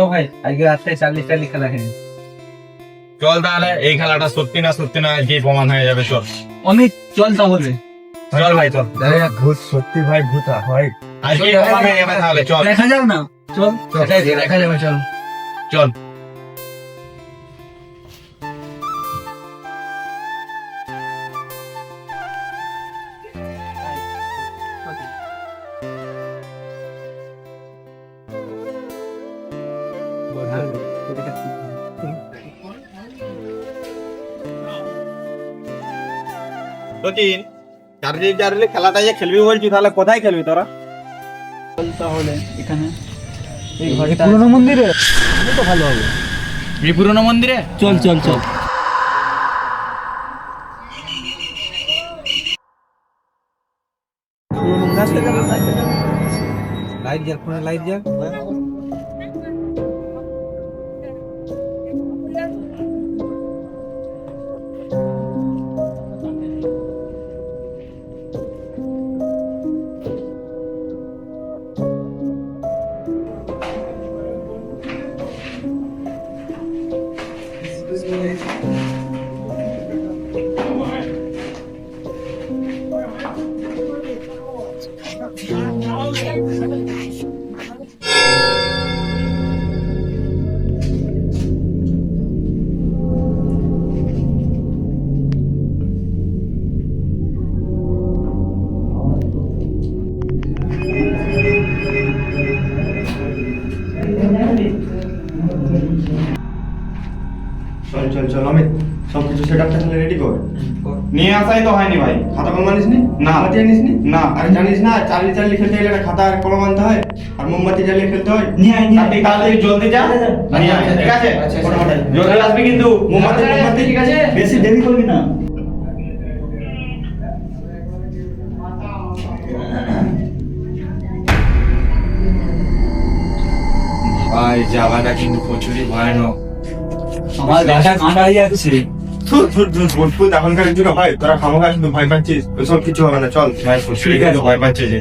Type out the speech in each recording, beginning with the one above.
চো ভাই আজকে রাত্রে চাল্লিশ টাল্লিশ খেলা খেলি। চল তাহলে এই খেলাটা সত্যি না সত্যি না কি প্রমাণ হয়ে যাবে চল। অমিত চল তাহলে। চল ভাই চল। ভূত সত্যি ভাই ভূত হয়। আজকে প্রমাণ হয়ে যাবে তাহলে চল। দেখা যাও না। চল। দেখা যাবে চল। চল। সচিন চার্লি চার্লি খেলাটা যে খেলবি বলছি তাহলে কোথায় খেলবি তোরা? তাহলে এখানে এই ঘরটা পুরোনো মন্দিরে? তো ভালো হবে। এই পুরোনো মন্দিরে? চল চল চল। লাইট জ্বাল ফোনে লাইট জ্বাল। সব কিছু সেট আপটা তাহলে রেডি কর। নিয়ে আসাই তো হয়নি ভাই। খাতা কলম আনিস নি। না। মোমবাতি আনিস নি। না। আরে জানিস না চার্লি চার্লি খেলতে গেলে একটা খাতা আর কলম আনতে হয় আর মোমবাতি জ্বালিয়ে খেলতে হয়। নিয়ে আয়, নিয়ে আয়। তাড়াতাড়ি জলদি যা। নিয়ে আয়, ঠিক আছে? আচ্ছা, আচ্ছা। ফটাফট আয়। জলদি আসবি কিন্তু। মোমবাতি মোমবাতি। ঠিক আছে। বেশি দেরি করবি না। ভাই জায়গাটা কিন্তু প্রচুরই ভয়ানক। আমার গাটা কাঁটা হয়ে যাচ্ছে। ধুর ধুর ধুর ভূত এখনকার যুগ ভাই তোরা খামোখা শুধু ভয় পাচ্ছিস। ওসব কিছু হবে না চল ভাই প্রচুরই ভয় পাচ্ছে যে।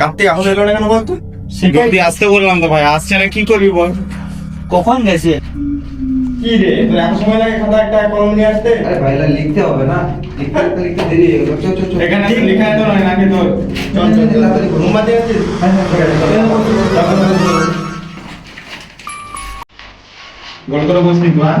কার্তিক এখন এলো না কেন বলতো? জলদি আসতে বললাম তো ভাই আসছে না কি করবি বল? কখন গেছে? কি রে তোর এত সময় লাগে খাতা একটা কলম নিয়ে আসতে? আরে ভাই লিখতে হবে না। লিখতে লিখতে লিখতে দেরি হয়ে গেল। চল চল চল। এখানে তো লেখা তো নয় নাকি তোর? চল চল চল। তাড়াতাড়ি কর। মোমবাতি হ্যাঁ হ্যাঁ ঠিক আছে। গোল করে বসবি হ্যাঁ?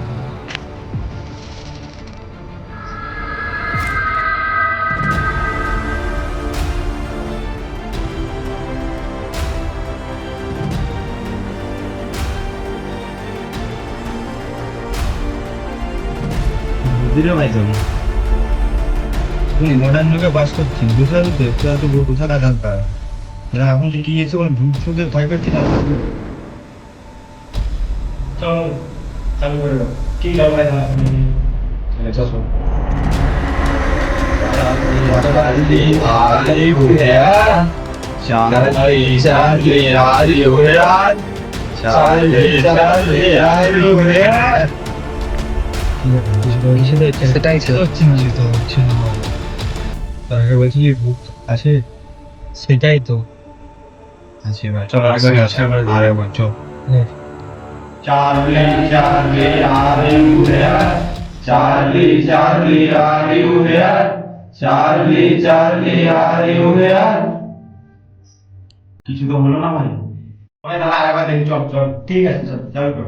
느려가야 저기. 원하는 누가 맛있었지. 누사도 대표도 모르고 살아간다. 야, 홍대 뒤에서 오늘 물품들 발걸티 나고. 장물로. 끼가마에다. 잘 쳐서. 난리 난리 부대야 난리 난리 난리 부대야 난리 난리 난리 부대야 সেটাই তো তাকে বলছি ভূত আছে সেটাই তো আছে ভাই চল আগে আছে আরে বল চল Charlie, Charlie, are you here? Charlie, Charlie, are you here? Charlie, Charlie, are you here? কিছু তো হলো না ভাই ভাই তাহলে আরেকবার দেখি চল চল ঠিক আছে চল চল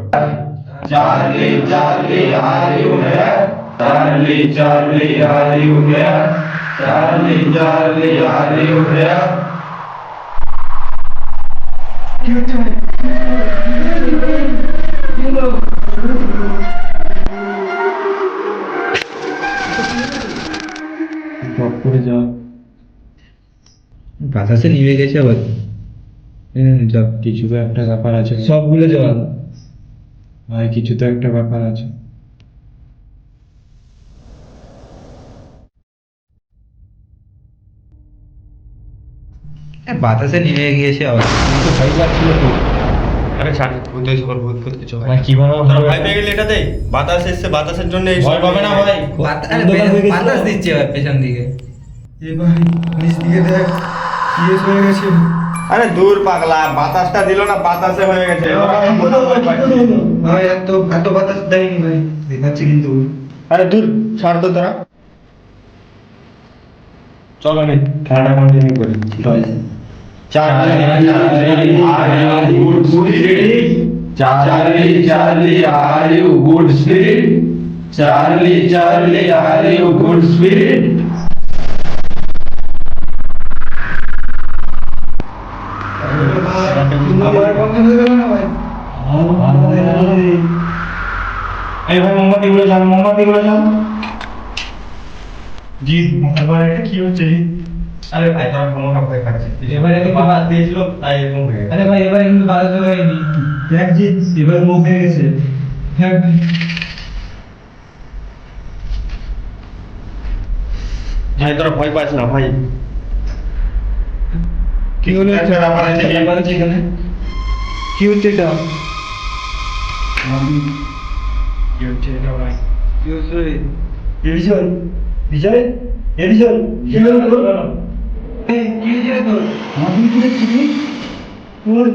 কর Charlie, Charlie, are you here? Charlie, Charlie, are you here? Charlie, Charlie, are you here? Drop করে যা বাতাসে নিভে গেছে আবার যা কিছু তো একটা ব্যাপার আছে সবগুলো যাওয়া ভাই কিছু তো একটা ব্যাপার আছে। বাতাসে নিভে গিয়েছে ভয় আরে পেয়ে গেলে বাতাস এসছে বাতাসের জন্য ভয় পাবে না ভাই। বাতাস দিচ্ছে পেছন দিকে। এ ভাই নিচ দেখ কি হয়ে গেছে। আরে দূর পাগলা বাতাসটা দিল না বাতাসে হয়ে গেছে। ভাই। এত এত বাতাস দেয়নি ভাই। দেখাচ্ছে কিন্তু। আরে দূর ছাড় তো তোরা চল আমি খেলাটা কন্টিনিউ করি। Charlie, Charlie, are you good spirit? Charlie, Charlie, are you good spirit? এই ভাই মোমবাতি গুলো যান মোমবাতি গুলো জি এবার এটা কি হচ্ছে আরে ভাই ভয় পাচ্ছিস এবারে বাতাস বাদ- দিয়েছিল তাই এরকম হয়ে আরে ভাই এবার কিন্তু বাজাতে হয়নি দেখ জি এবার মুখ হয়ে গেছে। হ্যাঁ। ভাই ভাই তোরা ভয় পাস না ভাই। কি হলো? হচ্ছে কি হচ্ছে এটা? কি হচ্ছে এটা ভাই? কি হচ্ছে এডিশন? বিজয়? এডিশন? কি হলো তোর? কি হয়েছে তোর? তুমি কি দেখছিস তোর